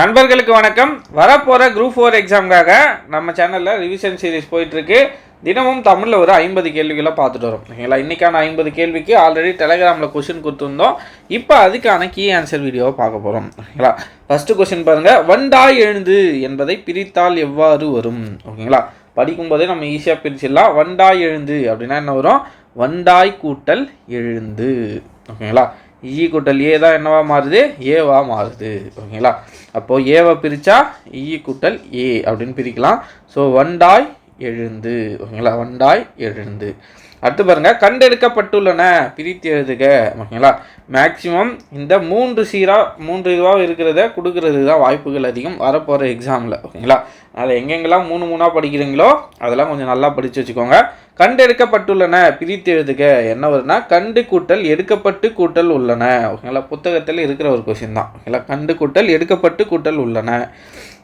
நண்பர்களுக்கு வணக்கம். வரப்போகிற குரூப் ஃபோர் எக்ஸாமுக்காக நம்ம சேனலில் ரிவிஷன் சீரிஸ் போயிட்டுருக்கு. தினமும் தமிழில் ஒரு ஐம்பது கேள்விகளை பார்த்துட்டு வரோம். ஓகேங்களா? இன்றைக்கான ஐம்பது கேள்விக்கு ஆல்ரெடி டெலகிராமில் கொஷின் கொடுத்துருந்தோம். இப்போ அதுக்கான கீ ஆன்சர் வீடியோவை பார்க்க போகிறோம் ஓகேங்களா? ஃபஸ்ட்டு கொஷின் பாருங்கள் வண்டாய் எழுந்து என்பதை பிரித்தால் எவ்வாறு வரும்? ஓகேங்களா? படிக்கும்போதே நம்ம ஈஸியாக பிரிச்சிடலாம். வண்டாய் எழுந்து அப்படின்னா என்ன வரும்? வண்டாய் கூட்டல் எழுந்து. ஓகேங்களா? இஇ கூட்டல் ஏ தான் என்னவா மாறுது? ஏவா மாறுது. ஓகேங்களா? அப்போது ஏவை பிரித்தா இஇ கூட்டல் ஏ அப்படின்னு பிரிக்கலாம். ஸோ வண்டாய் எழுந்து. ஓகேங்களா? வண்டாய் எழுந்து. அடுத்து பாருங்க கண்டெடுக்கப்பட்டுள்ளன. பிரித்து எழுதுக. ஓகேங்களா? மேக்சிமம் இந்த மூன்று சீராக மூன்று இதுவாக இருக்கிறத கொடுக்கறது தான் வாய்ப்புகள் அதிகம். வரப்போகிற எக்ஸாமில் ஓகேங்களா? அதனால் எங்கெங்கெல்லாம் மூணு மூணாக படிக்கிறீங்களோ அதெல்லாம் கொஞ்சம் நல்லா படித்து வச்சுக்கோங்க. கண்டெடுக்கப்பட்டுள்ளன பிரித்து எழுதுக. என்ன வருதுன்னா கண்டு கூட்டல் எடுக்கப்பட்டு கூட்டல் உள்ளன. ஓகேங்களா? புத்தகத்தில் இருக்கிற ஒரு கொஷின் தான். ஓகேங்களா? கண்டு கூட்டல் எடுக்கப்பட்டு கூட்டல் உள்ளன.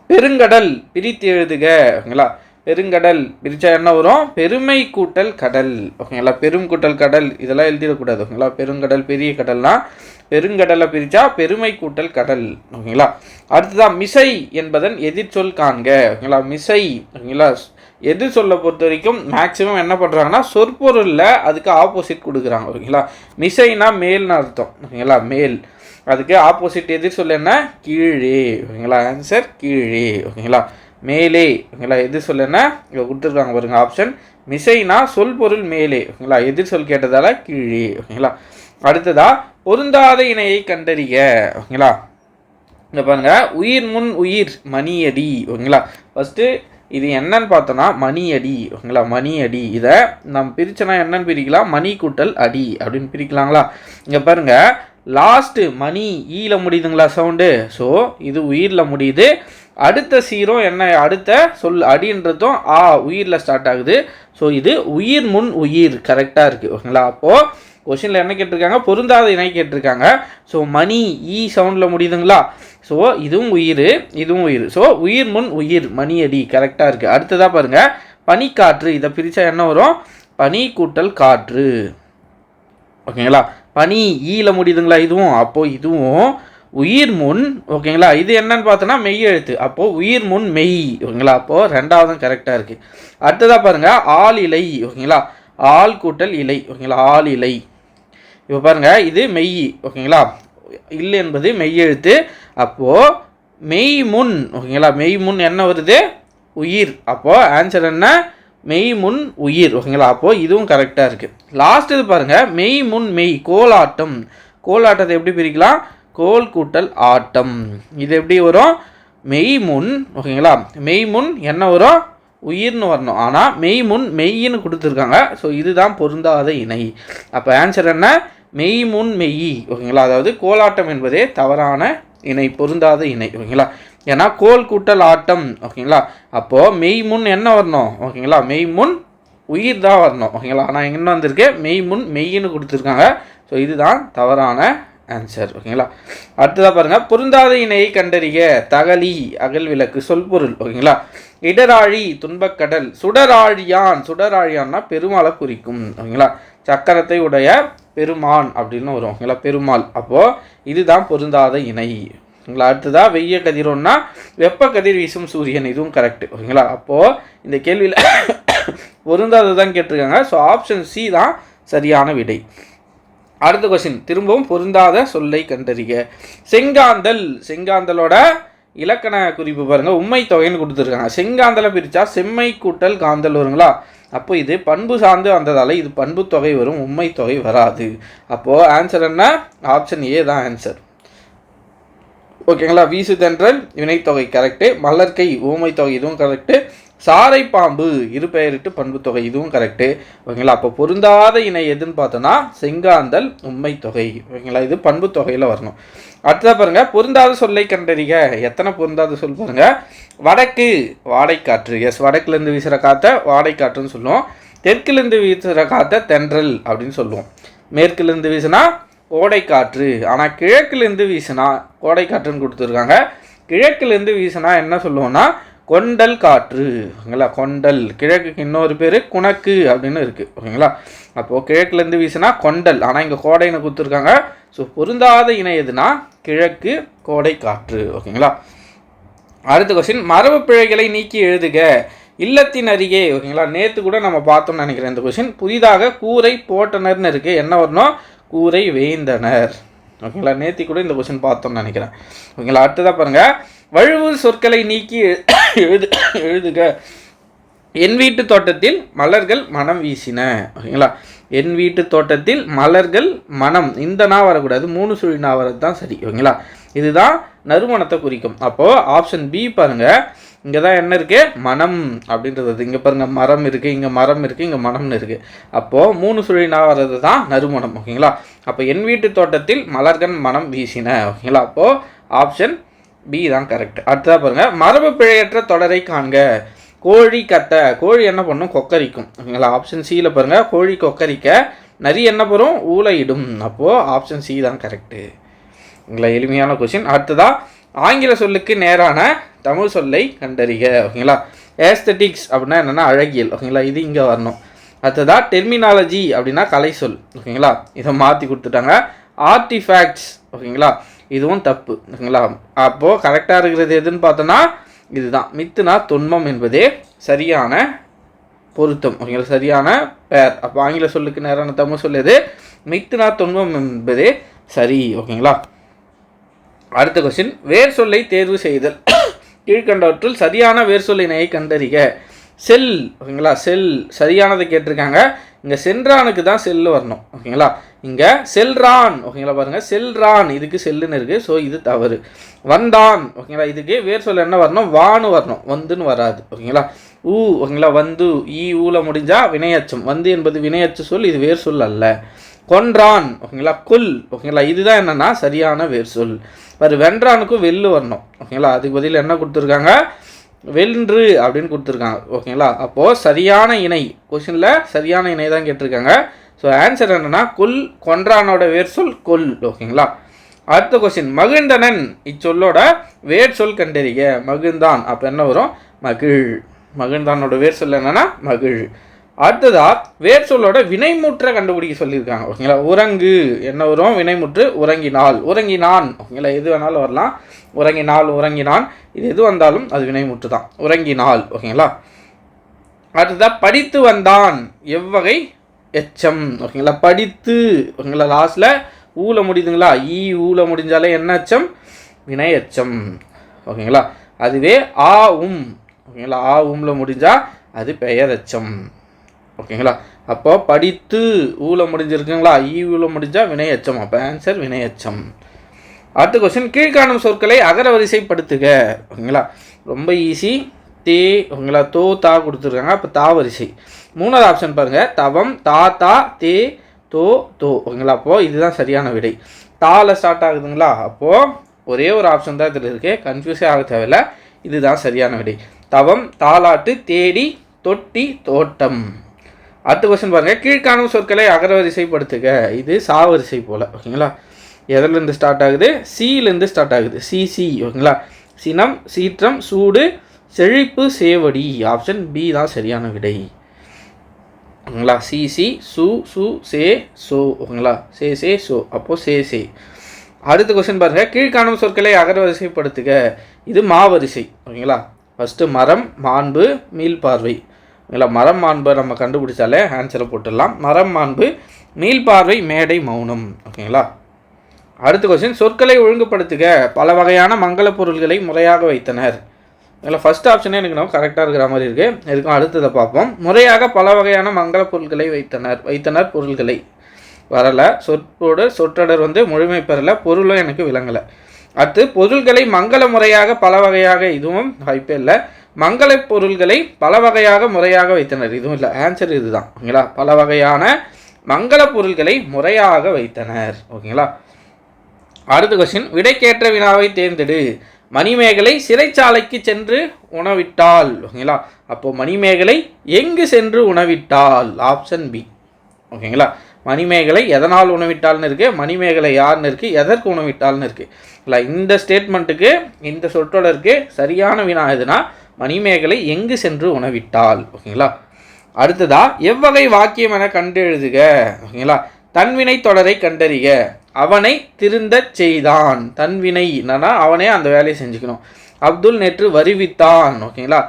பெருங்கடல் பிரித்து எழுதுக. ஓகேங்களா? பெருங்கடல் பிரித்தா என்ன வரும்? பெருமை கூட்டல் கடல். ஓகேங்களா? பெரும் கூட்டல் கடல். இதெல்லாம் எழுதிடக்கூடாது. ஓகேங்களா? பெருங்கடல் பெரிய கடல்னால் பெருங்கடலை பிரித்தா பெருமை கூட்டல் கடல் ஓகேங்களா? அடுத்ததான் மிசை என்பதன் எதிர்ச்சொல் காண்க ஓகேங்களா? மிசை ஓகேங்களா? எதிர் சொல்ல பொறுத்த வரைக்கும் மேக்ஸிமம் என்ன பண்ணுறாங்கன்னா சொற்பொருளில் அதுக்கு ஆப்போசிட் கொடுக்குறாங்க ஓகேங்களா? மிசைனா மேல்னு அர்த்தம் ஓகேங்களா? மேல். அதுக்கு ஆப்போசிட் எதிர் சொல்ல என்ன? கீழே ஓகேங்களா? ஆன்சர் கீழே ஓகேங்களா? மேலே ஓகேங்களா? எதிர் சொல்ல என்ன? இங்கே கொடுத்துருக்காங்க பாருங்க ஆப்ஷன் மிசைனா சொல் பொருள் மேலே ஓகேங்களா? எதிர் சொல் கேட்டதால கீழே ஓகேங்களா? அடுத்ததா பொருந்தாத இணையை கண்டறிய ஓகேங்களா? இங்கே பாருங்க உயிர் முன் உயிர் மணியடி. ஓகேங்களா? ஃபஸ்ட்டு இது என்னன்னு பார்த்தோன்னா மணி அடி ஓகேங்களா? மணி அடி இதை நம்ம பிரிச்சனா என்னன்னு பிரிக்கலாம்? மணி கூட்டல் அடி அப்படின்னு பிரிக்கலாங்களா? இங்கே பாருங்க லாஸ்ட்டு மணி e ஈல முடியுதுங்களா சவுண்டு ஸோ இது உயிரில் முடியுது. அடுத்த சீரும் என்ன அடுத்த சொல் அடின்றதும் ஆ உயிரில் ஸ்டார்ட் ஆகுது. ஸோ இது உயிர் முன் உயிர் கரெக்டாக இருக்குது ஓகேங்களா? அப்போது கொஷினில் என்ன கேட்டிருக்காங்க? பொருந்தாத இணை கேட்டிருக்காங்க. ஸோ மணி e ஈ சவுண்டில் முடியுதுங்களா? ஸோ இதுவும் உயிர் இதுவும் உயிர். ஸோ உயிர் முன் உயிர் மணி அடி கரெக்டாக இருக்குது அடுத்ததாக பாருங்கள் பனிக்காற்று. இதை பிரித்தா என்ன வரும்? பனி கூட்டல் காற்று. ஓகேங்களா? பனி e ஈல முடியுதுங்களா இதுவும்? அப்போது இதுவும் உயிர் முன் ஓகேங்களா? இது என்னன்னு பார்த்தோன்னா மெய் எழுத்து. அப்போது உயிர் முன் மெய் ஓகேங்களா? அப்போது ரெண்டாவதும் கரெக்டாக இருக்குது அடுத்ததாக பாருங்கள் ஆள் இலை ஓகேங்களா? ஆள் கூட்டல் இலை ஓகேங்களா? ஆள் இலை இப்போ பாருங்கள் இது மெய் ஓகேங்களா? இல்லை என்பது மெய் எழுத்து. அப்போது மெய் முன் ஓகேங்களா? மெய் முன் என்ன வருது? உயிர். அப்போது ஆன்சர் என்ன? மெய் முன் உயிர் ஓகேங்களா? அப்போது இதுவும் கரெக்டாக இருக்குது லாஸ்ட் இது பாருங்கள் மெய் முன் மெய் கோலாட்டம் கோலாட்டத்தை எப்படி பிரிக்கலாம்? கோல் கூட்டல் ஆட்டம். இது எப்படி வரும்? மெய் முன் ஓகேங்களா? மெய் முன் என்ன வரும்? உயிர்னு வரணும். ஆனால் மெய் முன் மெய்ன்னு கொடுத்துருக்காங்க. ஸோ இதுதான் பொருந்தாத இணை. அப்போ ஆன்சர் என்ன? மெய் முன் மெய் ஓகேங்களா? அதாவது கோலாட்டம் என்பதே தவறான இணை பொருந்தாத இணை ஓகேங்களா? ஏன்னா கோல் கூட்டல் ஆட்டம் ஓகேங்களா? அப்போது மெய் முன் என்ன வரணும் ஓகேங்களா? மெய் முன் உயிர் தான் வரணும் ஓகேங்களா? ஆனால் என்ன வந்திருக்கு மெய் முன் மெய்ன்னு கொடுத்துருக்காங்க. ஸோ இதுதான் தவறான ஆன்சர் ஓகேங்களா? அடுத்ததாக பாருங்கள் பொருந்தாத இணையை கண்டறிய தகலி அகல் விளக்கு சொல்பொருள் ஓகேங்களா? இடராழி துன்பக்கடல் சுடராழியான் சுடராழியான்னா பெருமாளை குறிக்கும் ஓகேங்களா? சக்கரத்தை உடைய பெருமான் அப்படின்னு வரும். ஓகேங்களா பெருமாள். அப்போது இதுதான் பொருந்தாத இணை. ஓகேங்களா அடுத்ததாக வெய்ய கதிரோன்னா வெப்ப கதிர் வீசும் சூரியன். இதுவும் கரெக்ட் ஓகேங்களா? அப்போது இந்த கேள்வியில் பொருந்தாததான் கேட்டிருக்காங்க. ஸோ ஆப்ஷன் சி தான் சரியான விடை. அடுத்த கொஸ்டின் திரும்பவும் பொருந்தாத சொல்லை கண்டறிக. செங்காந்தல். செங்காந்தலோட இலக்கண குறிப்பு பாருங்கள் உண்மை தொகைன்னு கொடுத்துருக்காங்க. செங்காந்தலை பிரித்தா செம்மை கூட்டல் காந்தல் வருங்களா? அப்போ இது பண்பு சார்ந்து வந்ததால் இது பண்பு தொகை வரும் உண்மை தொகை வராது. அப்போது ஆன்சர் என்ன? ஆப்ஷன் ஏ தான் ஆன்சர் ஓகேங்களா வீசு தென்றல் வினைத்தொகை கரெக்டு மலர்கை ஊமை தொகை இதுவும் கரெக்டு சாரை பாம்பு இரு பெயரிட்டு பண்பு தொகை இதுவும் கரெக்டு ஓகேங்களா? அப்போ பொருந்தாத இணை எதுன்னு பார்த்தோன்னா செங்காந்தல் உண்மை தொகை. ஓகேங்களா? இது பண்பு தொகையில் வரணும். அடுத்ததாக பாருங்க பொருந்தாத சொல்லை கண்டறிக. எத்தனை பொருந்தாத சொல் பாருங்க? வடக்கு வாடைக்காற்று. எஸ் வடக்குலேருந்து வீசுகிற காற்றை வாடைக்காற்றுன்னு சொல்லுவோம். தெற்குலேருந்து வீசுகிற காற்றை தென்றல் அப்படின்னு சொல்லுவோம். மேற்குலேருந்து வீசுனா கோடைக்காற்று. ஆனால் கிழக்குலேருந்து வீசுனா கோடைக்காற்றுன்னு கொடுத்துருக்காங்க. கிழக்குலேருந்து வீசுனா என்ன சொல்லுவோம்னா கொண்டல் காற்று ஓகேங்களா? கொண்டல். கிழக்குக்கு இன்னொரு பேர் குணக்கு அப்படின்னு இருக்குது ஓகேங்களா? அப்போது கிழக்குலேருந்து வீசினா கொண்டல். ஆனால் இங்கே கோடைன்னு கொடுத்துருக்காங்க. ஸோ பொருந்தாத இணை எதுனா கிழக்கு கோடை காற்று ஓகேங்களா? அடுத்த கொஸ்டின் மரபு பிழைகளை நீக்கி எழுதுக. இல்லத்தின் அருகே ஓகேங்களா? நேற்று கூட நம்ம பார்த்தோம்னு நினைக்கிறேன் இந்த கொஸ்டின் புதிதாக கூரை போட்டனர்னு இருக்குது என்ன வரணும்? கூரை வேந்தனர். ஓகேங்களா? நேத்தி கூட இந்த கொஸ்டின் பார்த்தோம்னு நினைக்கிறேன். ஓகேங்களா? அடுத்ததாக பாருங்கள் வழுவு சொற்களை நீக்கி எழுது எழுதுக. என் வீட்டு தோட்டத்தில் மலர்கள் மனம் வீசின. ஓகேங்களா? என் வீட்டு தோட்டத்தில் மலர்கள் மனம். இந்த நா வரக்கூடாது. மூணு சுழி நா வரது தான் சரி. ஓகேங்களா? இதுதான் நறுமணத்தை குறிக்கும். அப்போது ஆப்ஷன் பி பாருங்கள் இங்கே தான் என்ன இருக்குது மனம் அப்படின்றது இங்கே பாருங்கள் மரம் இருக்குது இங்கே மரம் இருக்குது இங்கே மனம்னு இருக்குது அப்போது மூணு சுழி நா வர்றது தான் நறுமணம் ஓகேங்களா? அப்போ என் வீட்டு தோட்டத்தில் மலர்கள் மனம் வீசின ஓகேங்களா? அப்போது ஆப்ஷன் பி தான் கரெக்ட் அடுத்ததாக பாருங்கள் மரபு பிழையற்ற தொடரை காண்க. கோழி கத்த. கோழி என்ன பண்ணும்? கொக்கரிக்கும் ஓகேங்களா? ஆப்ஷன் சியில் பாருங்கள் கோழி கொக்கரிக்க நரி என்ன பெறும் ஊழையிடும் அப்போது ஆப்ஷன் சி தான் கரெக்டு உங்களை எளிமையான கொஷின் அடுத்ததாக ஆங்கில சொல்லுக்கு நேரான தமிழ் சொல்லை கண்டறிக ஓகேங்களா? ஏஸ்தட்டிக்ஸ் அப்படின்னா என்னென்னா அழகியல் ஓகேங்களா? இது இங்கே வரணும். அடுத்ததாக டெர்மினாலஜி அப்படின்னா கலை சொல் ஓகேங்களா? இதை மாற்றி கொடுத்துட்டாங்க. ஆர்டிஃபேக்ட்ஸ் ஓகேங்களா? இதுவும் தப்பு ஓகேங்களா? அப்போது கரெக்டாக இருக்கிறது எதுன்னு பார்த்தோன்னா இதுதான். மித்துனா தொன்மம் என்பதே சரியான பொருத்தம் ஓகேங்களா? சரியான பேர் அப்போ ஆங்கில சொல்லுக்கு நேரான தமிழ் சொல்லுது மித்துனா தொன்மம் என்பதே சரி ஓகேங்களா? அடுத்த கொஸ்டின் வேர் சொல்லை தேர்வு செய்தல். கீழ்கண்டவற்றில் சரியான வேர் சொல்லினையை கண்டறிக. செல் ஓகேங்களா? செல் சரியானதை கேட்டிருக்காங்க. இங்கே சென்றானுக்கு தான் செல்லு வரணும். ஓகேங்களா? இங்கே செல்ரான் ஓகேங்களா? பாருங்கள் செல்ரான் இதுக்கு செல்லுன்னு இருக்குது ஸோ இது தவறு. வந்தான். ஓகேங்களா? இதுக்கு வேர் சொல்ல என்ன வரணும்? வான்னு வரணும். வந்துன்னு வராது. ஓகேங்களா? ஊ ஓகேங்களா? வந்து ஈ ஊல முடிஞ்சால் வினையச்சம். வந்து என்பது வினையச்சு சொல். இது வேர் சொல் அல்ல. கொன்றான் ஓகேங்களா? குல் ஓகேங்களா? இதுதான் என்னென்னா சரியான வேர் சொல். பாரு வென்றானுக்கும் வெல்லு வரணும் ஓகேங்களா? அதுக்கு பதில் என்ன கொடுத்துருக்காங்க? வென்று அப்படின்னு கொடுத்துருக்காங்க ஓகேங்களா? அப்போது சரியான இணை கொஷினில் சரியான இணை தான் கேட்டிருக்காங்க. ஸோ ஆன்சர் என்னென்னா குல் கொன்றானோட வேர் சொல் கொல் ஓகேங்களா? அடுத்த கொஸ்டின் மகிழ்ந்தனன் இச்சொல்லோட வேர் சொல் கண்டறிக. மகிழ்ந்தான் அப்போ என்ன வரும்? மகிழ். மகிழ்ந்தானோட வேர் சொல் என்னென்னா மகிழ். அடுத்ததா வேர் சொல்லோட வினைமுற்றை கண்டுபிடிக்க சொல்லியிருக்காங்க. ஓகேங்களா? உறங்கு என்ன வரும்? வினைமுற்று உறங்கினால். உறங்கினான். ஓகேங்களா? எது வேணாலும் வரலாம். உறங்கினால் உறங்கினான். இது எது வந்தாலும் அது வினைமுற்று தான். உறங்கினால். ஓகேங்களா? அடுத்ததா படித்து வந்தான். எவ்வகை? எச்சம். ஓகேங்களா? படித்து. ஓகேங்களா? லாஸ்ட்டில் ஊல முடியுதுங்களா? ஈ ஊல முடிஞ்சாலே என்ன எச்சம் வினை எச்சம் ஓகேங்களா? அதுவே ஆ உம். ஓகேங்களா? ஆ உம்ல முடிஞ்சால் அது பெயர் எச்சம் ஓகேங்களா? அப்போ படித்து ஊல முடிஞ்சிருக்குங்களா? ஈ ஊல முடிஞ்சால் வினையச்சம். அப்போ ஆன்சர் வினையச்சம். அடுத்த கொஸ்டின் கீழ்காணும் சொற்களை அகர வரிசைப்படுத்துக. ஓகேங்களா? ரொம்ப ஈஸி தே ஓகேங்களா? தோ தா கொடுத்துருக்காங்க. அப்போ தா வரிசை. மூணாவது ஆப்ஷன் பாருங்கள் தவம் தா தா தே தோ தோ. ஓகேங்களா? அப்போது இதுதான் சரியான விடை. தாவில் ஸ்டார்ட் ஆகுதுங்களா? அப்போது ஒரே ஒரு ஆப்ஷன் தான் இதில் இருக்குது கன்ஃபியூஸே ஆக தேவையில்லை. இதுதான் சரியான விடை. தவம் தாலாட்டு தேடி தொட்டி தோட்டம். அடுத்த கொஸ்டின் பாருங்கள் கீழ்காணும் சொற்களை அகரவரிசைப்படுத்துக. இது சாவரிசை போல். ஓகேங்களா? எதிலேருந்து ஸ்டார்ட் ஆகுது? சீலேருந்து ஸ்டார்ட் ஆகுது. சிசி ஓகேங்களா? சினம் சீற்றம் சூடு செழிப்பு சேவடி. ஆப்ஷன் பி தான் சரியான விடை. ஓகேங்களா? சிசி சு சு சே சோ ஓகேங்களா? சே சே சோ. அப்போது சே சே. அடுத்த கொஸ்டின் பாருங்கள் கீழ்காணும் சொற்களை அகரவரிசைப்படுத்துக. இது மாவரிசை. ஓகேங்களா? ஃபஸ்ட்டு மரம் மாண்பு மீள்பார்வை. இல்லை மரம் மாண்பை நம்ம கண்டுபிடிச்சாலே ஆன்சரை போட்டுடலாம். மரம் மாண்பு மீள்பார்வை மேடை மௌனம். ஓகேங்களா? அடுத்த கொஸ்டின் சொற்களை ஒழுங்குபடுத்துக. பல வகையான மங்கள பொருள்களை முறையாக வைத்தனர். இதில் ஃபஸ்ட் ஆப்ஷனே எனக்கு நம்ம கரெக்டாக இருக்கிற மாதிரி இருக்குது எதுக்கும் அடுத்ததை பார்ப்போம். முறையாக பல வகையான மங்கள பொருட்களை வைத்தனர். வைத்தனர் பொருள்களை. வரலை. சொற்போடு சொற்றொடர் வந்து முழுமை பெறலை. பொருளும் எனக்கு விளங்கலை. அடுத்து பொருள்களை மங்கள முறையாக பல வகையாக இதுவும் வாய்ப்பே இல்லை. மங்கள பொருள்களை பல வகையாக முறையாக வைத்தனர். இதுவும் இல்லை ஆன்சர் இதுதான். ஓகேங்களா பல வகையான மங்கள பொருள்களை முறையாக வைத்தனர். ஓகேங்களா அடுத்த கொஸ்டின் விடைக்கேற்ற வினாவை தேர்ந்தெடு. மணிமேகலை சிறைச்சாலைக்கு சென்று உணவிட்டால் ஓகேங்களா அப்போ மணிமேகலை எங்கு சென்று உணவிட்டால் ஆப்ஷன் பி ஓகேங்களா மணிமேகலை எதனால் உணவிட்டால்னு இருக்குது மணிமேகலை யாருன்னு இருக்குது எதற்கு உணவிட்டால்னு இருக்குது இல்லை இந்த ஸ்டேட்மெண்ட்டுக்கு இந்த சொற்றொடருக்கு சரியான வினா எதுனா மணிமேகலை எங்கு சென்று உணவிட்டாள்? ஓகேங்களா? அடுத்ததா எவ்வகை வாக்கியம் என கண்டெழுதுக. ஓகேங்களா? தன்வினை தொடரை கண்டறிக. அவனை திருந்த செய்தான். தன்வினை என்னன்னா அவனே அந்த வேலையை செஞ்சுக்கணும். அப்துல் நேற்று வருவித்தான். ஓகேங்களா?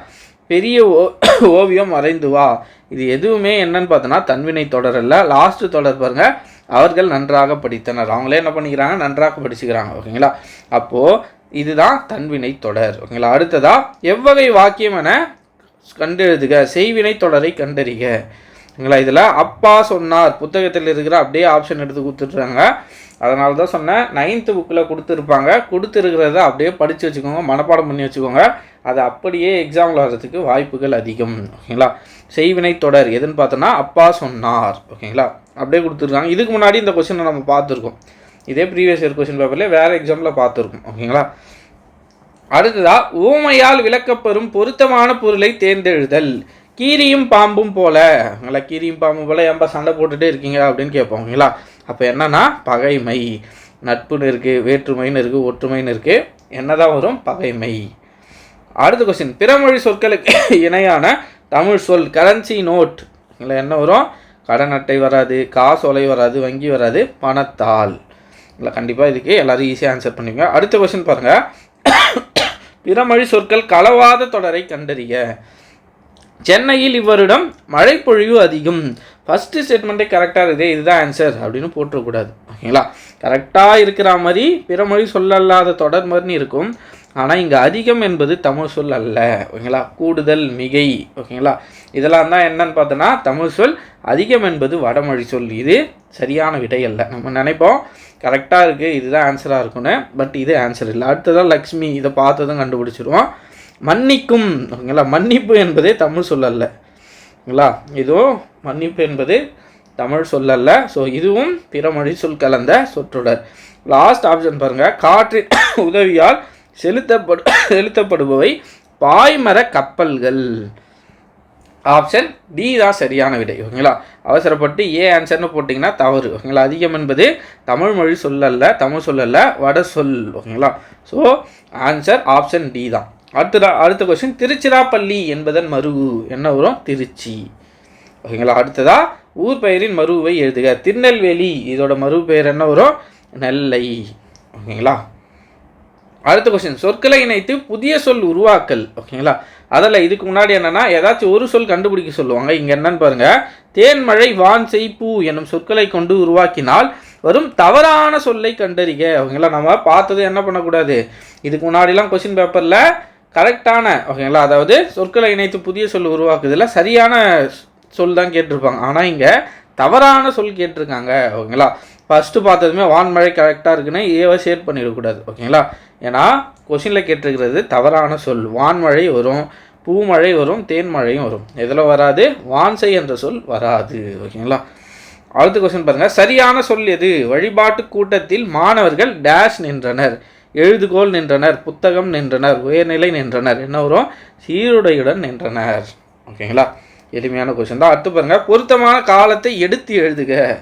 பெரிய ஓ ஓவியம் வரைந்து வா. இது எதுவுமே என்னன்னு பார்த்தோன்னா தன்வினை தொடர் அல்ல. லாஸ்ட் தொடர் பாருங்கள் அவர்கள் நன்றாக படித்தனர். அவங்களே என்ன பண்ணிக்கிறாங்க? நன்றாக படிச்சுக்கிறாங்க. ஓகேங்களா? அப்போது இதுதான் தன்வினை தொடர். ஓகேங்களா? அடுத்ததா எவ்வகை வாக்கியம் என கண்டெழுதுக. செய்வினை தொடரை கண்டறிக. ஓகேங்களா? இதில் அப்பா சொன்னார். புத்தகத்தில் இருக்கிற அப்படியே ஆப்ஷன் எடுத்து கொடுத்துட்றாங்க. அதனால தான் சொன்னேன் நைன்த்து புக்கில் கொடுத்துருப்பாங்க. கொடுத்துருக்கிறத அப்படியே படித்து வச்சுக்கோங்க. மனப்பாடம் பண்ணி வச்சுக்கோங்க. அது அப்படியே எக்ஸாமில் வர்றதுக்கு வாய்ப்புகள் அதிகம். ஓகேங்களா? செய்வினை தொடர். எதுன்னு பார்த்தோன்னா அப்பா சொன்னார். ஓகேங்களா? அப்படியே கொடுத்துருக்காங்க. இதுக்கு முன்னாடி இந்த கொஸ்டினை நம்ம பார்த்துருக்கோம். இதே ப்ரீவியஸ் இயர் கொஸ்டின் பேப்பர்லேயே வேறு எக்ஸாமில் பார்த்துருக்கோம். ஓகேங்களா? அடுத்ததா ஊமையால் விளக்கப்பெறும் பொருத்தமான பொருளை தேர்ந்தெழுதல். கீரியும் பாம்பும் போல. நல்லா கீரியும் பாம்பும் போல ஏன்பா சண்டை போட்டுகிட்டே இருக்கீங்க அப்படின்னு கேட்போம். ஓகேங்களா? அப்போ என்னன்னா பகைமை. நட்புன்னு இருக்குது வேற்றுமைன்னு இருக்குது ஒற்றுமைன்னு இருக்குது என்னதான் வரும்? பகைமை. அடுத்த கொஸ்டின் பிறமொழி சொற்களுக்கு இணையான தமிழ் சொல் கரன்சி நோட் இல்லை என்ன வரும்? கடன் அட்டை வராது காசோலை வராது வங்கி வராது பணத்தாள். இல்லை கண்டிப்பாக இதுக்கு எல்லோரும் ஈஸியாக ஆன்சர் பண்ணுவீங்க அடுத்த கொஸ்டின் பாருங்கள் பிறமொழி சொற்கள் களவாத தொடரை கண்டறிய. சென்னையில் இவ்வருடம் மழைப்பொழிவு அதிகம். ஃபஸ்ட்டு ஸ்டேட்மெண்ட்டே கரெக்டாக இருக்குது இதுதான் ஆன்சர் அப்படின்னு போட்டுறக்கூடாது. ஓகேங்களா? கரெக்டாக இருக்கிற மாதிரி பிறமொழி சொல்லல்லாத தொடர் மாதிரி இருக்கும். ஆனால் இங்கே அதிகம் என்பது தமிழ் சொல் அல்ல. ஓகேங்களா? கூடுதல் மிகை. ஓகேங்களா? இதெல்லாம் தான் என்னன்னு பார்த்தோன்னா தமிழ் சொல் அதிகம் என்பது வடமொழி சொல். இது சரியான விடை அல்ல. நம்ம நினைப்போம் கரெக்டாக இருக்குது இதுதான் ஆன்சராக இருக்கும்னு. பட் இது ஆன்சர் இல்லை. அடுத்ததான் லக்ஷ்மி இதை பார்த்ததும் கண்டுபிடிச்சிருவோம். மன்னிக்கும். ஓகேங்களா? மன்னிப்பு என்பதே தமிழ் சொல் அல்ல. ஓகேங்களா? இதுவும் மன்னிப்பு என்பது தமிழ் சொல்லல்ல ஸோ இதுவும் பிறமொழி சொல் கலந்த சொற்றொடர். லாஸ்ட் ஆப்ஷன் பாருங்கள் காற்றின் உதவியால் செலுத்தப்படு செலுத்தப்படுபவை பாய்மர கப்பல்கள். ஆப்ஷன் டி தான் சரியான விடை ஓகேங்களா? அவசரப்பட்டு ஏ ஆன்சர்னு போட்டிங்கன்னா தவறு ஓகேங்களா? அதிகம் என்பது தமிழ் மொழி சொல்லல்ல தமிழ் சொல்லல்ல வட சொல் ஓகேங்களா? ஸோ ஆன்சர் ஆப்ஷன் டி தான். அடுத்த அடுத்த கொஸ்டின் திருச்சிராப்பள்ளி என்பதன் மருவு என்ன வரும்? திருச்சி ஓகேங்களா? அடுத்ததா ஊர் பெயரின் மருவை எழுதுக. திருநெல்வேலி இதோட மறு பெயர் என்ன வரும்? நெல்லை ஓகேங்களா? அடுத்த கொஸ்டின் சொற்களை இணைத்து புதிய சொல் உருவாக்கல். ஓகேங்களா? அதில் இதுக்கு முன்னாடி என்னன்னா ஏதாச்சும் ஒரு சொல் கண்டுபிடிக்க சொல்லுவாங்க. இங்கே என்னன்னு பாருங்கள் தேன்மழை வான் செய் பூ என்னும் சொற்களை கொண்டு உருவாக்கினால் வரும் தவறான சொல்லை கண்டறிக. ஓகேங்களா? நம்ம பார்த்தது என்ன பண்ணக்கூடாது? இதுக்கு முன்னாடிலாம் கொஸ்டின் பேப்பரில் கரெக்டான ஓகேங்களா? அதாவது சொற்களை இணைத்து புதிய சொல் உருவாக்குதில் சரியான சொல் தான் கேட்டிருப்பாங்க. ஆனால் இங்கே தவறான சொல் கேட்டிருக்காங்க. ஓகேங்களா? ஃபஸ்ட்டு பார்த்ததுமே வான்மழை கரெக்டாக இருக்குன்னு ஏவை ஷேர் பண்ணிடக்கூடாது. ஓகேங்களா? ஏன்னா கொஷினில் கேட்டிருக்கிறது தவறான சொல். வான்மழை வரும் பூமழை வரும் தேன்மழையும் வரும். எதில் வராது? வான்சை என்ற சொல் வராது. ஓகேங்களா? அடுத்த கொஸ்டின் பாருங்கள் சரியான சொல் எது? வழிபாட்டு கூட்டத்தில் மாணவர்கள் டேஷ் நின்றனர் எழுதுகோல் நின்றனர் புத்தகம் நின்றனர் உயர்நிலை நின்றனர். என்ன வரும்? சீருடையுடன் நின்றனர். ஓகேங்களா? எளிமையான கொஸ்டின் தான். அடுத்து பாருங்கள் பொருத்தமான காலத்தை எடுத்து எழுதுக.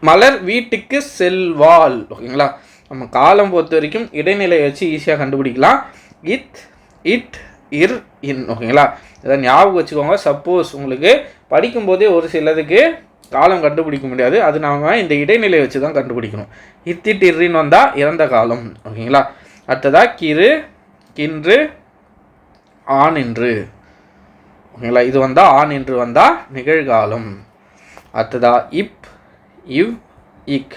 மலர் வீட்டுக்கு செல்வாள். ஓகேங்களா? நம்ம காலம் பொறுத்த வரைக்கும் இடைநிலையை வச்சு ஈஸியாக கண்டுபிடிக்கலாம். இத் இட் இர் இன் ஓகேங்களா? இதை ஞாபகம் வச்சுக்கோங்க. சப்போஸ் உங்களுக்கு படிக்கும்போதே ஒரு சிலதுக்கு காலம் கண்டுபிடிக்க முடியாது. அது நாம் இந்த இடைநிலையை வச்சு தான் கண்டுபிடிக்கணும். இத் இட் இர்ரின்னு வந்தால் இறந்த காலம். ஓகேங்களா? அடுத்ததா கிரு கின்று ஆண் என்று. ஓகேங்களா? இது வந்தால் ஆண் என்று வந்தால் நிகழ்காலம். அடுத்ததா இப் இவ் இக்.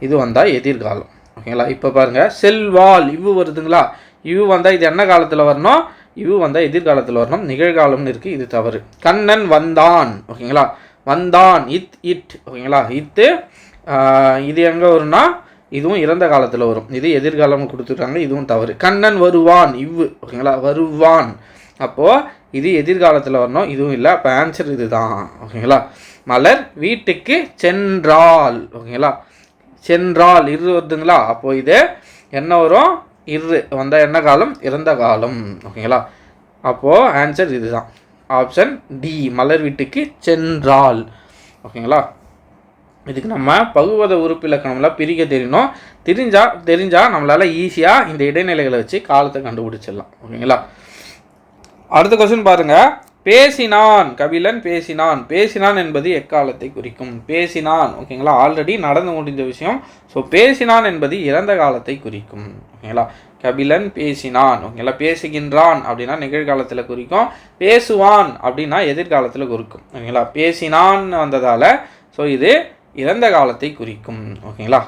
இது வந்தால் எதிர்காலம். ஓகேங்களா? இப்போ பாருங்கள் செல்வால் இவ்வு வருதுங்களா? இவ்வு வந்தால் இது என்ன காலத்தில் வரணும்? இவ்வு வந்தால் எதிர்காலத்தில் வரணும். நிகழ்காலம்னு இருக்குது இது தவறு. கண்ணன் வந்தான் ஓகேங்களா? வந்தான் இத் இட் ஓகேங்களா? இத்து இது எங்கே வரும்னா இதுவும் இறந்த காலத்தில் வரும். இது எதிர்காலம்னு கொடுத்துருக்காங்க இதுவும் தவறு. கண்ணன் வருவான் இவ்வு ஓகேங்களா? வருவான். அப்போது இது எதிர்காலத்தில் வரணும் இதுவும் இல்லை அப்போ ஆன்சர் இதுதான் ஓகேங்களா? மலர் வீட்டுக்கு சென்றால் ஓகேங்களா? சென்றால் இரு வருதுங்களா? அப்போ இது என்ன வரும்? இரு. வந்தால் என்ன காலம்? இறந்த காலம். ஓகேங்களா? அப்போது ஆன்சர் இதுதான். ஆப்ஷன் டி மலர் வீட்டுக்கு சென்றால். ஓகேங்களா? இதுக்கு நம்ம பகுவத உறுப்பிலக்கணம்லாம் பிரிக்க தெரியணும் தெரிஞ்சா தெரிஞ்சால் நம்மளால் ஈஸியாக இந்த இடைநிலைகளை வச்சு காலத்தை கண்டுபிடிச்சிடலாம். ஓகேங்களா? அடுத்த கொஸ்டின் பாருங்கள் பேசினான் கபிலன் பேசினான். பேசினான் என்பது எக்காலத்தை குறிக்கும்? பேசினான். ஓகேங்களா ஆல்ரெடி நடந்து முடிந்த விஷயம். ஸோ பேசினான் என்பது இறந்த காலத்தை குறிக்கும். ஓகேங்களா கபிலன் பேசினான். ஓகேங்களா பேசுகின்றான் அப்படின்னா நிகழ்காலத்தில் குறிக்கும். பேசுவான் அப்படின்னா எதிர்காலத்தில் குறிக்கும். ஓகேங்களா பேசினான் வந்ததால் ஸோ இது இறந்த காலத்தை குறிக்கும். ஓகேங்களா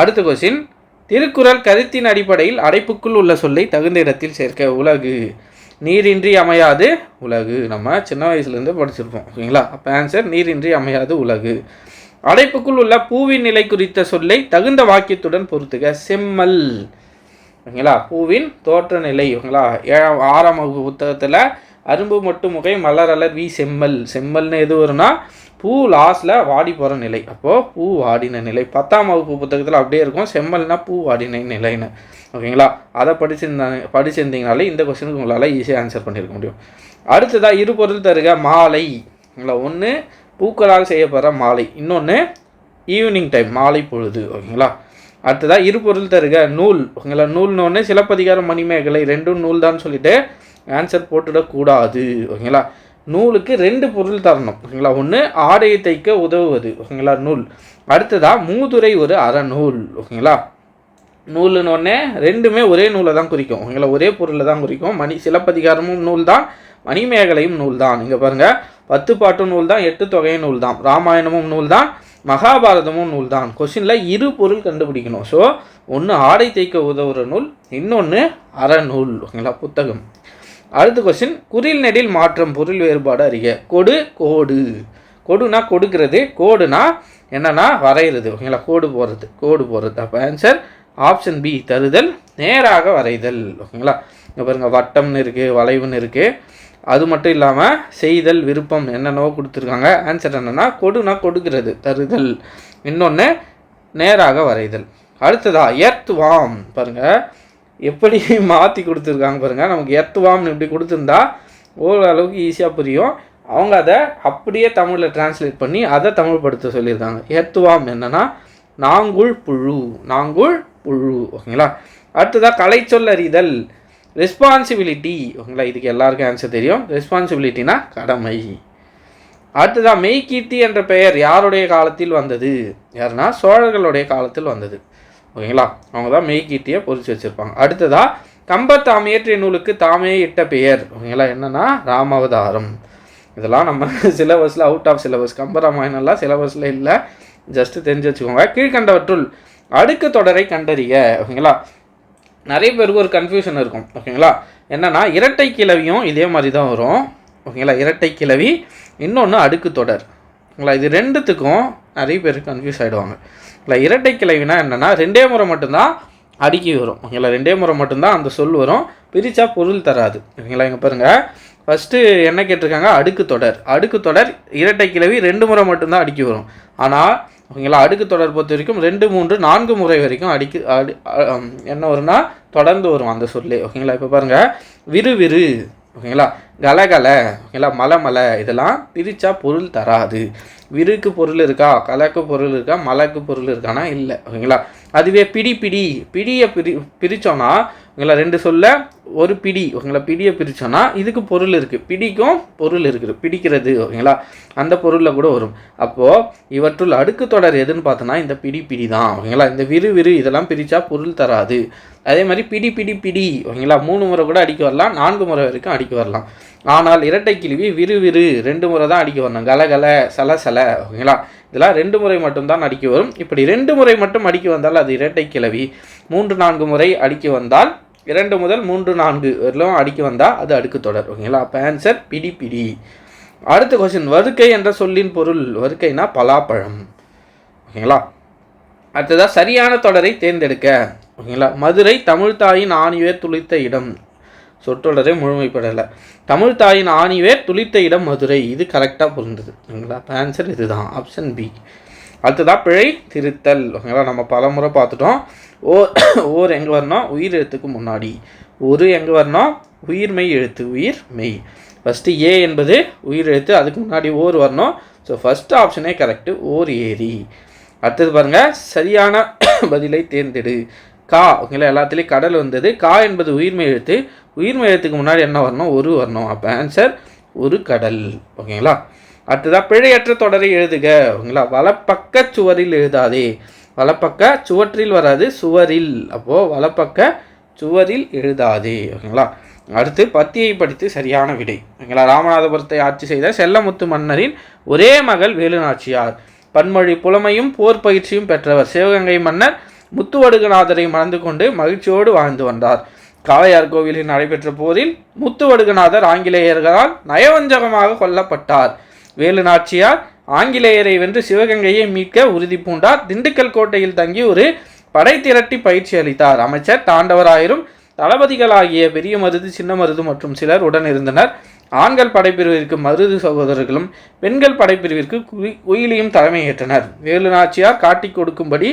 அடுத்த கொஸ்டின் திருக்குறள் கருத்தின் அடிப்படையில் அடைப்புக்குள் உள்ள சொல்லை தகுந்த இடத்தில் சேர்க்க உலகு. நீரின்றி அமையாது உலகு. நம்ம சின்ன வயசுலேருந்து படிச்சிருப்போம் ஓகேங்களா? அப்போ ஆன்சர் நீரின்றி அமையாது உலகு. அடைப்புக்குள் உள்ள பூவின் நிலை குறித்த சொல்லை தகுந்த வாக்கியத்துடன் பொறுத்துக செம்மல் ஓகேங்களா? பூவின் தோற்ற நிலை ஓகேங்களா? ஏழாம் ஆறாம் வகுப்பு புத்தகத்தில் அரும்பு மட்டும் முகை மலரலர் வி செம்மல். செம்மல்னு எது வரும்னா பூ லாஸ்ட்டில் வாடி போகிற நிலை. அப்போது பூ வாடின நிலை. பத்தாம் வகுப்பு புத்தகத்தில் அப்படியே இருக்கும். செம்மல்னா பூ வாடின நிலைன்னு. ஓகேங்களா? அதை படிச்சிருந்தாங்க படிச்சிருந்தீங்கனாலே இந்த கொஸ்டினுக்கு உங்களால் ஈஸியாக ஆன்சர் பண்ணியிருக்க முடியும். அடுத்ததாக இரு பொருள் தருக. மாலை. ஒன்று பூக்களால் செய்யப்படுற மாலை. இன்னொன்று ஈவினிங் டைம் மாலை பொழுது. ஓகேங்களா? அடுத்ததாக இரு பொருள் தருக. நூல். ஓகேங்களா? நூல்னு ஒன்று சிலப்பதிகாரம் மணிமேகலை ரெண்டும் நூல் தான் சொல்லிட்டு ஆன்சர் போட்டுடக்கூடாது. ஓகேங்களா? நூலுக்கு ரெண்டு பொருள் தரணும். ஓகேங்களா? ஒன்று ஆடையை தைக்க உதவுவது. ஓகேங்களா? நூல். அடுத்ததாக மூதுரை ஒரு அறநூல். ஓகேங்களா? நூலுன்னு ஒன்று ரெண்டுமே ஒரே நூலை தான் குறிக்கும். ஓகேங்களா? ஒரே பொருளை தான் குறிக்கும். மணி சிலப்பதிகாரமும் நூல் தான் மணிமேகலையும் நூல் தான். இங்கே பாருங்கள் பத்து பாட்டும் நூல் தான் எட்டு தொகையும் நூல் தான். ராமாயணமும் நூல் தான் மகாபாரதமும் நூல் தான். கொஷினில் இரு பொருள் கண்டுபிடிக்கணும். ஸோ ஒன்று ஆடை தைக்க உதவுற நூல் இன்னொன்று அறநூல். ஓகேங்களா? புத்தகம். அடுத்த கொஸ்டின் குறில் நெடில் மாற்றம் பொருள் வேறுபாடு அறிக. கொடு கோடு. கொடுனா கொடுக்கிறது கோடுனா என்னன்னா வரைகிறது. ஓகேங்களா? கோடு போடுறது கோடு போடுறது. அப்போ ஆன்சர் ஆப்ஷன் பி தருதல் நேராக வரைதல். ஓகேங்களா? இங்கே பாருங்கள் வட்டம்னு இருக்குது வளைவுன்னு இருக்குது அது மட்டும் இல்லாமல் செய்தல் விருப்பம் என்னென்னவோ கொடுத்துருக்காங்க. ஆன்சர் என்னென்னா கொடுனா கொடுக்கிறது தருதல். இன்னொன்று நேராக வரைதல். அடுத்ததா எர்த் வாம் பாருங்கள் எப்படி மாற்றி கொடுத்துருக்காங்க பாருங்கள் நமக்கு எத்துவாம்னு இப்படி கொடுத்துருந்தா ஓரளவுக்கு ஈஸியாக புரியும். அவங்க அதை அப்படியே தமிழில் டிரான்ஸ்லேட் பண்ணி அதை தமிழ் படுத்த சொல்லியிருக்காங்க. எத்துவாம் என்னென்னா நாங்குள் புழு நாங்குள் புழு ஓகேங்களா? அடுத்ததாக கலைச்சொல் அறிதல் ரெஸ்பான்சிபிலிட்டி ஓகேங்களா? இதுக்கு எல்லாருக்கும் ஆன்சர் தெரியும். ரெஸ்பான்சிபிலிட்டினா கடமை. அடுத்ததாக மெய்கீர்த்தி என்ற பெயர் யாருடைய காலத்தில் வந்தது? யாருன்னா சோழர்களுடைய காலத்தில் வந்தது. ஓகேங்களா? அவங்க தான் மெய்கீட்டியை பொறிச்சு வச்சுருப்பாங்க. அடுத்ததாக கம்ப தாம் இயற்றிய நூலுக்கு தாமே இட்ட பெயர். ஓகேங்களா? என்னென்னா ராமாவதாரம். இதெல்லாம் நம்ம சிலபஸில் அவுட் ஆஃப் சிலபஸ் கம்பராமாயணம்லாம் சிலபஸில் இல்லை. ஜஸ்ட்டு தெரிஞ்சு வச்சுக்கோங்க. கீழ்கண்டவற்றுள் அடுக்கு தொடரை கண்டறிய. ஓகேங்களா? நிறைய பேருக்கு ஒரு கன்ஃபியூஷன் இருக்கும். ஓகேங்களா? என்னென்னா இரட்டை கிளவியும் இதே மாதிரி தான் வரும். ஓகேங்களா? இரட்டை கிளவி இன்னொன்று அடுக்கு தொடர். ஓகேங்களா? இது ரெண்டுத்துக்கும் நிறைய பேர் கன்ஃபியூஸ் ஆகிடுவாங்க இல்லை இரட்டை கிளவினா என்னென்னா ரெண்டே முறை மட்டும்தான் அடுக்கி வரும். ஓகேங்களா? ரெண்டே முறை மட்டும்தான் அந்த சொல் வரும். பிரித்தா பொருள் தராது. ஓகேங்களா? இங்கே பாருங்கள் ஃபஸ்ட்டு என்ன கேட்டிருக்காங்க? அடுக்கு தொடர். அடுக்கு தொடர் இரட்டை கிளவி ரெண்டு முறை மட்டும்தான் அடுக்கி வரும். ஆனால் ஓகேங்களா? அடுக்கு தொடர் பொறுத்த வரைக்கும் ரெண்டு மூன்று நான்கு முறை வரைக்கும் அடிக்கு அடி என்ன வரும்னா தொடர்ந்து வரும் அந்த சொல்லி. ஓகேங்களா? இப்போ பாருங்கள் விறுவிறு ஓகேங்களா? கலகலை ஓகேங்களா? மலை மலை இதெல்லாம் பிரித்தா பொருள் தராது. விருக்கு பொருள் இருக்கா? கலக்கு பொருள் இருக்கா? மலைக்கு பொருள் இருக்கானா? இல்லை. ஓகேங்களா? அதுவே பிடி பிடி பிடியை பிரி பிரித்தோன்னா ஓகேங்களா? ரெண்டு சொல்ல ஒரு பிடி ஓகேங்களா? பிடியை பிரித்தோன்னா இதுக்கு பொருள் இருக்குது பிடிக்கும் பொருள் இருக்குது. பிடிக்கிறது ஓகேங்களா? அந்த பொருளில் கூட வரும். அப்போது இவற்றுள் அடுக்கு தொடர் எதுன்னு பார்த்தோன்னா இந்த பிடி பிடி தான் ஓகேங்களா? இந்த விறு விறு இதெல்லாம் பிரித்தா பொருள் தராது. அதே மாதிரி பிடி பிடி பிடி ஓகேங்களா? மூணு முறை கூட அடிக்க வரலாம். நான்கு முறை வரைக்கும் அடிக்க வரலாம். ஆனால் இரட்டை கிழவி விறு விறு ரெண்டு முறை தான் அடிக்க வரணும். கலகல சல சல ஓகேங்களா? இதெல்லாம் ரெண்டு முறை மட்டும்தான் அடிக்க வரும். இப்படி ரெண்டு முறை மட்டும் அடிக்க வந்தால் அது இரட்டை கிழவி மூன்று நான்கு முறை அடிக்க வந்தால் இரண்டு முதல் மூன்று நான்கு வரலும் அடிக்க வந்தால் அது அடுக்கு தொடர் ஓகேங்களா அப்போ ஆன்சர் பிடி பிடி. அடுத்த கொஸ்டின் வறுக்கை என்ற சொல்லின் பொருள் வறுக்கைனா பலாப்பழம் ஓகேங்களா அடுத்ததாக சரியான தொடரை தேர்ந்தெடுக்க ஓகேங்களா மதுரை தமிழ்தாயின் ஆணிவேர் துளித்த இடம் சொற்றொடரை முழுமைப்படலை. தமிழ் தாயின் ஆணிவேர் துளித்த இடம் மதுரை இது கரெக்டாக பொருந்தது ஓகேங்களா ஆன்சர் இதுதான் ஆப்ஷன் பி அடுத்ததான் பிழை திருத்தல். ஓகேங்களா? நம்ம பல முறை பார்த்துட்டோம். ஓர் ஓர் எங்கே வரணும் உயிர் எழுத்துக்கு முன்னாடி. ஒரு எங்கே வரணும் உயிர்மெய் எழுத்து உயிர் மெய். ஃபஸ்ட்டு ஏ என்பது உயிர் எழுத்து அதுக்கு முன்னாடி ஓர் வரணும் ஸோ ஃபஸ்ட்டு ஆப்ஷனே கரெக்டு ஓர் ஏரி. அடுத்தது பாருங்கள் சரியான பதிலை தேர்ந்தெடு. கா ஓகேங்களா? எல்லாத்துலேயும் கடல் வந்தது. கா என்பது உயிர்மை எழுத்து. உயிர்மை எழுத்துக்கு முன்னாடி என்ன வரணும் ஒரு வரணும் அப்போ ஆன்சர் ஒரு கடல். ஓகேங்களா? அடுத்ததாக பிழையற்ற தொடரை எழுதுக. ஓகேங்களா? வலப்பக்க சுவரில் எழுதாதே. வலப்பக்க சுவற்றில் வராது சுவரில். அப்போது வலப்பக்க சுவரில் எழுதாதே. ஓகேங்களா? அடுத்து பத்தியை படித்து சரியான விடை. ஓகேங்களா? ராமநாதபுரத்தை ஆட்சி செய்த செல்லமுத்து மன்னரின் ஒரே மகள் வேலுநாச்சியார். பன்மொழி புலமையும் போர் பயிற்சியும் பெற்றவர் சிவகங்கை மன்னர் முத்துவடுகநாதரை மணந்து கொண்டு மகிழ்ச்சியோடு வாழ்ந்து வந்தார். காளையார் கோவிலில் நடைபெற்ற போரில் முத்துவடுகநாதர் ஆங்கிலேயர்களால் நயவஞ்சகமாக கொல்லப்பட்டார். வேலு நாச்சியார் ஆங்கிலேயரை வென்று சிவகங்கையை மீட்க உறுதி பூண்டார். திண்டுக்கல் கோட்டையில் தங்கி ஒரு படை திரட்டி பயிற்சி அளித்தார். அமைச்சர் தாண்டவராயரும் தளபதிகளாகிய பெரிய மருது சின்ன மருது மற்றும் சிலர் உடன் இருந்தனர் ஆண்கள் படைப்பிரிவிற்கு மருது சகோதரர்களும் பெண்கள் படைப்பிரிவிற்கு குயிலியும் தலைமையேற்றனர். வேலு நாச்சியார் காட்டிக் கொடுக்கும்படி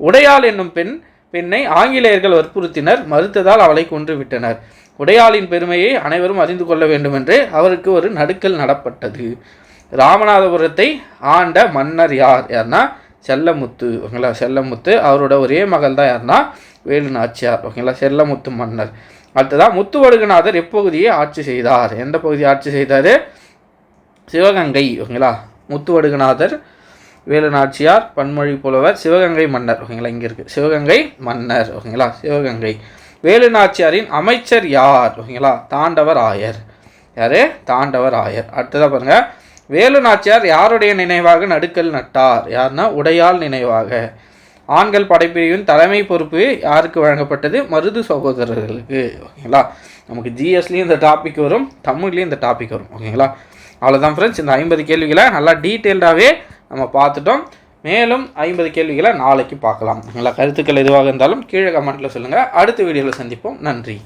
உடையாள் என்னும் பெண் பெண்ணை ஆங்கிலேயர்கள் வற்புறுத்தினர். மறுத்ததால் அவளை கொன்றுவிட்டனர் உடையாளின் பெருமையை அனைவரும் அறிந்து கொள்ள வேண்டும் என்று அவருக்கு ஒரு நடுக்கல் நடப்பட்டது. ராமநாதபுரத்தை ஆண்ட மன்னர் யார்? யார்னா செல்லமுத்து ஓகேங்களா? செல்லமுத்து அவரோட ஒரே மகள் தான் யாருன்னா வேலு நாச்சியார் ஓகேங்களா? செல்லமுத்து மன்னர். அடுத்ததாக முத்துவடுகநாதர் எப்பகுதியை ஆட்சி செய்தார்? எந்த பகுதியை ஆட்சி செய்தார்? சிவகங்கை ஓகேங்களா? முத்துவடுகநாதர் வேலு நாச்சியார் பன்மொழி புலவர் சிவகங்கை மன்னர் ஓகேங்களா? இங்கே இருக்குது சிவகங்கை மன்னர் ஓகேங்களா? சிவகங்கை. வேலு நாச்சியாரின் அமைச்சர் யார்? ஓகேங்களா? தாண்டவர் ஆயர் யார்? தாண்டவர் ஆயர் அடுத்ததாக பாருங்கள் வேலு நாச்சியார் யாருடைய நினைவாக நடுக்கல் நட்டார்? யாருன்னா உடையால் நினைவாக. ஆண்கள் படைப்பிரிவின் தலைமை பொறுப்பு யாருக்கு வழங்கப்பட்டது? மருது சகோதரர்களுக்கு ஓகேங்களா? நமக்கு ஜிஎஸ்லேயும் இந்த டாபிக் வரும் தமிழ்லேயும் இந்த டாபிக் வரும் ஓகேங்களா? அவ்வளோதான் ஃப்ரெண்ட்ஸ் இந்த ஐம்பது கேள்விகளை நல்லா டீட்டெயில்டாகவே நம்ம பார்த்துட்டோம். மேலும் ஐம்பது கேள்விகளை நாளைக்கு பார்க்கலாம். ஓகேங்களா கருத்துக்கள் எதுவாக இருந்தாலும் கீழே கமெண்ட்டில் சொல்லுங்கள் அடுத்த வீடியோவில் சந்திப்போம். நன்றி.